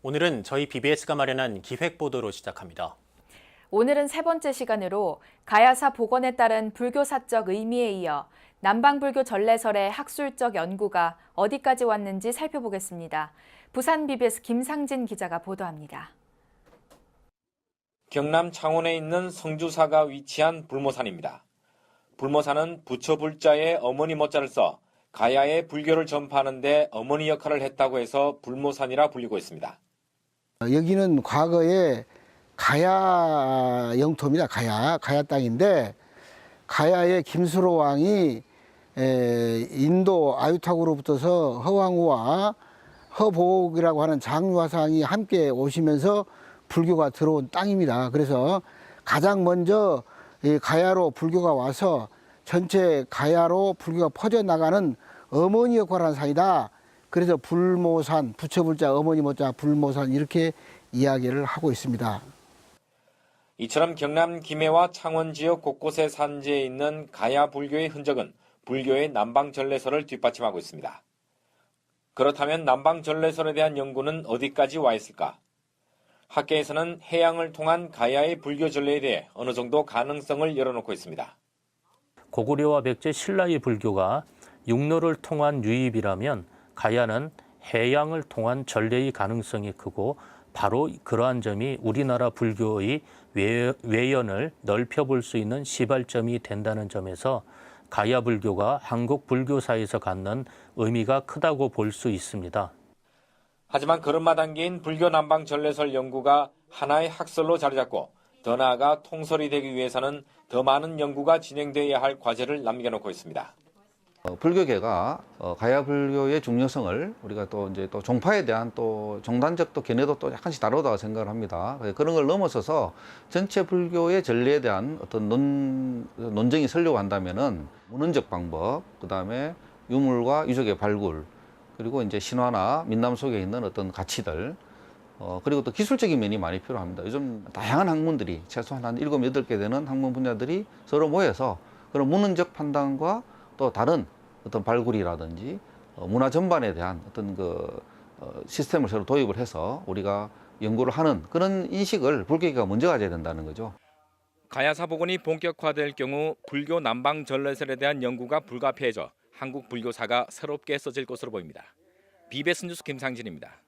오늘은 저희 BBS가 마련한 기획 보도로 시작합니다. 오늘은 세 번째 시간으로 가야사 복원에 따른 불교사적 의미에 이어 남방불교 전래설의 학술적 연구가 어디까지 왔는지 살펴보겠습니다. 부산 BBS 김상진 기자가 보도합니다. 경남 창원에 있는 성주사가 위치한 불모산입니다. 불모산은 부처 불자의 어머니 모자를 써 가야의 불교를 전파하는데 어머니 역할을 했다고 해서 불모산이라 불리고 있습니다. 여기는 과거에 가야 영토입니다. 가야 가야 땅인데 가야의 김수로 왕이 에, 인도 아유타구로부터서 허왕우와 허보옥이라고 하는 장유화상이 함께 오시면서 불교가 들어온 땅입니다. 그래서 가장 먼저 이 가야로 불교가 와서 전체 가야로 불교가 퍼져 나가는 어머니 역할을 하는 산이다. 그래서 불모산, 부처불자 어머니 모자 불모산 이렇게 이야기를 하고 있습니다. 이처럼 경남 김해와 창원 지역 곳곳에 산지에 있는 가야 불교의 흔적은 불교의 남방 전래설을 뒷받침하고 있습니다. 그렇다면 남방 전래설에 대한 연구는 어디까지 와 있을까? 학계에서는 해양을 통한 가야의 불교 전례에 대해 어느 정도 가능성을 열어놓고 있습니다. 고구려와 백제 신라의 불교가 육로를 통한 유입이라면 가야는 해양을 통한 전례의 가능성이 크고 바로 그러한 점이 우리나라 불교의 외- 외연을 넓혀볼 수 있는 시발점이 된다는 점에서 가야 불교가 한국 불교사에서 갖는 의미가 크다고 볼 수 있습니다. 하지만 걸음마 단계인 불교 남방 전래설 연구가 하나의 학설로 자리 잡고 더 나아가 통설이 되기 위해서는 더 많은 연구가 진행되어야 할 과제를 남겨놓고 있습니다. 어, 불교계가 어, 가야 불교의 중요성을 우리가 또 이제 또 종파에 대한 또 종단적 또 견해도 또 약간씩 다르다고 생각을 합니다. 그래서 그런 걸 넘어서서 전체 불교의 전례에 대한 어떤 논, 논쟁이 설려고 한다면은 문헌적 방법, 그 다음에 유물과 유적의 발굴, 그리고 이제 신화나 민남 속에 있는 어떤 가치들, 어, 그리고 또 기술적인 면이 많이 필요합니다. 요즘 다양한 학문들이 최소한 한 일곱, 여덟 개 되는 학문 분야들이 서로 모여서 그런 문헌적 판단과 또 다른 어떤 발굴이라든지 어, 문화 전반에 대한 어떤 그 어, 시스템을 새로 도입을 해서 우리가 연구를 하는 그런 인식을 불교계가 먼저 가져야 된다는 거죠. 가야사 복원이 본격화될 경우 불교 남방 전래설에 대한 연구가 불가피해져 한국 불교사가 새롭게 써질 것으로 보입니다. BBS 뉴스 김상진입니다.